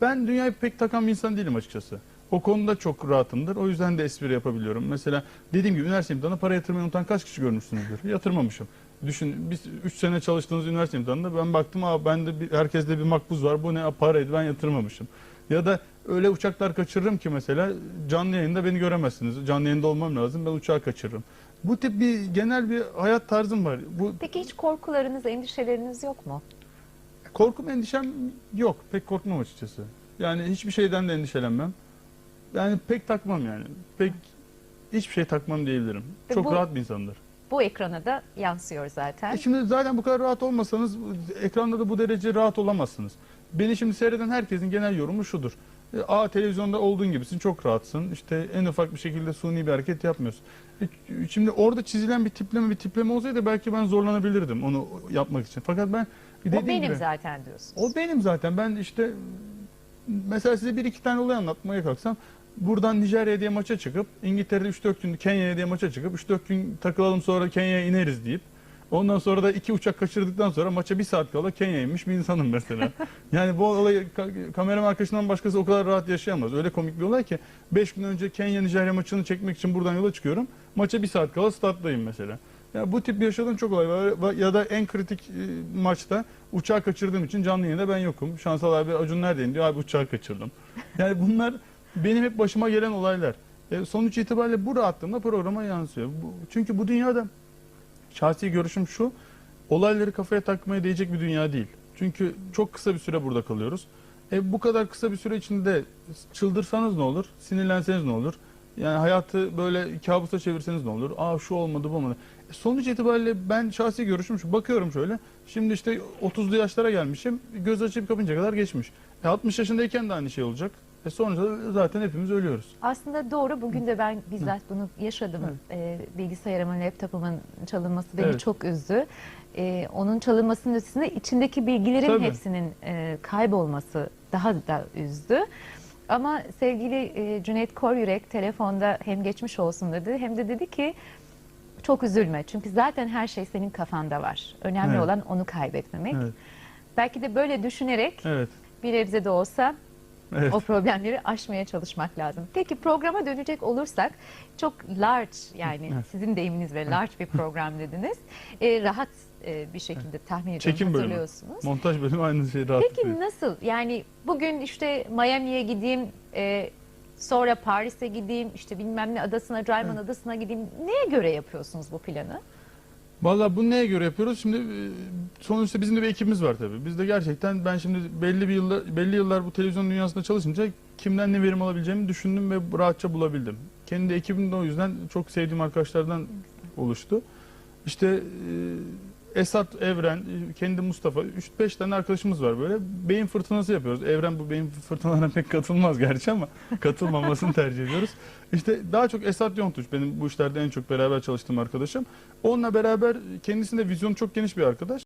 Ben dünyayı pek takan bir insan değilim açıkçası. O konuda çok rahatımdır. O yüzden de espri yapabiliyorum. Mesela dediğim gibi üniversite imtihanına para yatırmayı unutan kaç kişi görmüşsünüzdür? Yatırmamışım. Düşün biz 3 sene çalıştığınız üniversite imtihanında ben baktım aa bende bir, herkeste bir makbuz var. Bu ne paraydı ben yatırmamışım. Ya da öyle uçaklar kaçırırım ki mesela canlı yayında beni göremezsiniz. Canlı yayında olmam lazım ben uçağı kaçırırım. Bu tip bir genel bir hayat tarzım var. Bu Peki hiç korkularınız, endişeleriniz yok mu? Korkum endişem yok. Pek korkmam açıkçası. Yani hiçbir şeyden de endişelenmem. Yani pek takmam yani. Pek hiçbir şey takmam diyebilirim. Ve Çok bu- rahat bir insandır. Bu ekrana da yansıyor zaten. E şimdi zaten bu kadar rahat olmasanız ekranda da bu derece rahat olamazsınız. Beni şimdi seyreden herkesin genel yorumu şudur. Aa televizyonda olduğun gibisin çok rahatsın. İşte en ufak bir şekilde suni bir hareket yapmıyorsun. E, Şimdi orada çizilen bir tipleme bir tipleme olsaydı belki ben zorlanabilirdim onu yapmak için. Fakat ben o benim gibi, zaten diyorsunuz. O benim zaten. Ben işte mesela size bir iki tane olay anlatmaya kalksam buradan Nijerya'ya diye maça çıkıp İngiltere'de 3-4 gün Kenya'ya diye maça çıkıp 3-4 gün takılalım sonra Kenya'ya ineriz deyip ondan sonra da iki uçak kaçırdıktan sonra maça bir saat kala inmiş bir insanım mesela. yani bu olayı ka- kamera arkasından başkası o kadar rahat yaşayamaz. Öyle komik bir olay ki 5 gün önce Kenya Nijerya maçını çekmek için buradan yola çıkıyorum. Maça bir saat kala stat'tayım mesela. Ya bu tip yaşadığım çok olay var. Ya da en kritik e, maçta uçağı kaçırdığım için canlı yayında ben yokum. Şansal abi Acun neredeyim diyor abi uçağı kaçırdım. Yani bunlar benim hep başıma gelen olaylar. E, sonuç itibariyle bu rahatlığımla programa yansıyor. Bu, çünkü bu dünyada şahsi görüşüm şu. Olayları kafaya takmaya değecek bir dünya değil. Çünkü çok kısa bir süre burada kalıyoruz. E, bu kadar kısa bir süre içinde çıldırsanız ne olur? Sinirlenseniz ne olur? Yani hayatı böyle kabusa çevirseniz ne olur? Aa şu olmadı bu olmadı. E, sonuç itibariyle ben şahsi görüşüm şu. Bakıyorum şöyle. Şimdi işte 30'lu yaşlara gelmişim. Göz açıp kapınca kadar geçmiş. E, 60 yaşındayken de aynı şey olacak. E sonuçta zaten hepimiz ölüyoruz. Aslında doğru. Bugün de ben bizzat bunu yaşadım. Ee, bilgisayarımın, laptopumun çalınması beni Evet. çok üzdü. Ee, onun çalınmasının üstünde içindeki bilgilerin Tabii. hepsinin e, kaybolması daha da üzdü. Ama sevgili e, Cüneyt Koryürek telefonda hem geçmiş olsun dedi hem de dedi ki çok üzülme. Çünkü zaten her şey senin kafanda var. Önemli Evet. olan onu kaybetmemek. Evet. Belki de böyle düşünerek Evet. bir nebze de olsa Evet. o problemleri aşmaya çalışmak lazım. Peki programa dönecek olursak çok large yani Evet. sizin deyiminizle large bir program dediniz. Ee, rahat e, bir şekilde tahmin ediyorum Çekim bölümü. hatırlıyorsunuz. Montaj bölümü aynı şey rahat Peki ediyor. nasıl yani bugün işte Miami'ye gideyim e, sonra Paris'e gideyim işte bilmem ne adasına Cayman adasına gideyim neye göre yapıyorsunuz bu planı? Valla bu neye göre yapıyoruz? Şimdi e, sonuçta bizim de bir ekibimiz var tabii. Biz de gerçekten ben şimdi belli bir yıllar, belli yıllar bu televizyon dünyasında çalışınca kimden ne verim alabileceğimi düşündüm ve rahatça bulabildim. Kendi ekibim de o yüzden çok sevdiğim arkadaşlardan oluştu. İşte e, Esat, Evren, kendi Mustafa, 3-5 tane arkadaşımız var böyle. Beyin fırtınası yapıyoruz. Evren bu beyin fırtınalarına pek katılmaz gerçi ama katılmamasını tercih ediyoruz. İşte daha çok Esat Yontuş benim bu işlerde en çok beraber çalıştığım arkadaşım. Onunla beraber kendisinde vizyonu çok geniş bir arkadaş.